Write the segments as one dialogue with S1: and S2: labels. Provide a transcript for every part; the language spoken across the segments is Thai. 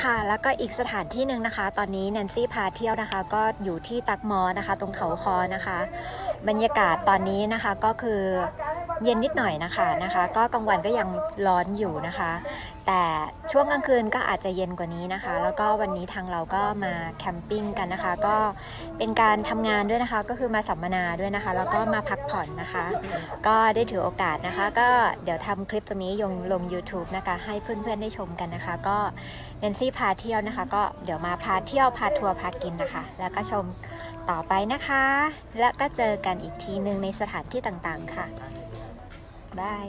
S1: ค่ะแล้วก็อีกสถานที่หนึ่งนะคะ ตอนนี้แนนซี่พาเที่ยวนะคะ ก็อยู่ที่ตักมอนะคะ ตรงเขาคอนะคะ บรรยากาศตอนนี้นะคะก็คือ เย็นนิดหน่อยนะคะนะคะ ก็กลางวันก็ยังร้อนอยู่นะคะ แต่ช่วงกลางคืนก็อาจจะเย็นกว่านี้นะคะ แล้วก็วันนี้ทางเราก็มาแคมปิ้งกันนะคะ ก็เป็นการทำงานด้วยนะคะ ก็คือมาสัมมนาด้วยนะคะ แล้วก็มาพักผ่อนนะคะ ก็ได้ถือโอกาสนะคะ ก็เดี๋ยวทำคลิปตรงนี้ลงลง YouTube นะคะ ให้เพื่อนๆได้ชมกันนะคะ ก็แนนซี่พาเที่ยวนะคะ ก็เดี๋ยวมาพาเที่ยวพาทัวร์พากินนะคะ แล้วก็ชมต่อไปนะคะ แล้วก็เจอกันอีกทีหนึ่งในสถานที่ต่างๆค่ะ บาย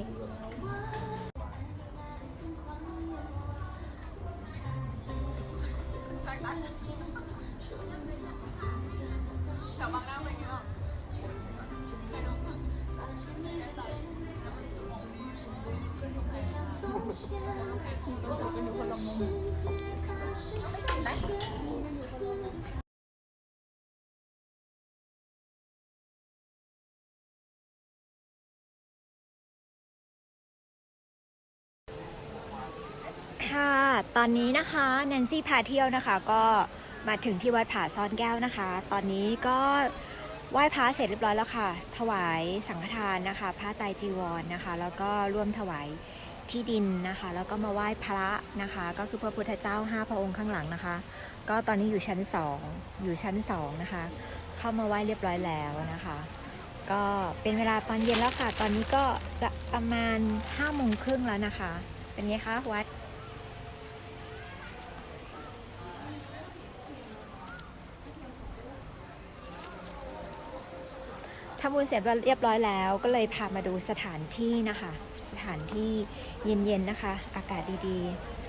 S1: ค่ะ ตอนนี้นะคะแนนซี่พาเที่ยวนะคะ ก็มาถึงที่วัดผาซ่อนแก้วนะคะ ตอนนี้ก็ไหว้พระเสร็จเรียบร้อยแล้วค่ะ ถวายสังฆทานนะคะพระไตรจีวรนะคะ แล้วก็ร่วมถวายที่ดินนะคะ แล้วก็มาไหว้พระนะคะ ก็คือพระพุทธเจ้าห้าพระองค์ข้างหลังนะคะ ก็ตอนนี้อยู่ชั้นสองอยู่ชั้นสองนะคะ เข้ามาไหว้เรียบร้อยแล้วนะคะ ก็เป็นเวลาตอนเย็นแล้วค่ะ ตอนนี้ก็จะประมาณห้าโมงครึ่งแล้วนะคะ เป็นไงคะวัด ทำบุญเสร็จเรียบร้อยแล้ว ก็เลยพามาดูสถานที่นะคะ สถานที่เย็นๆนะคะ อากาศดีๆ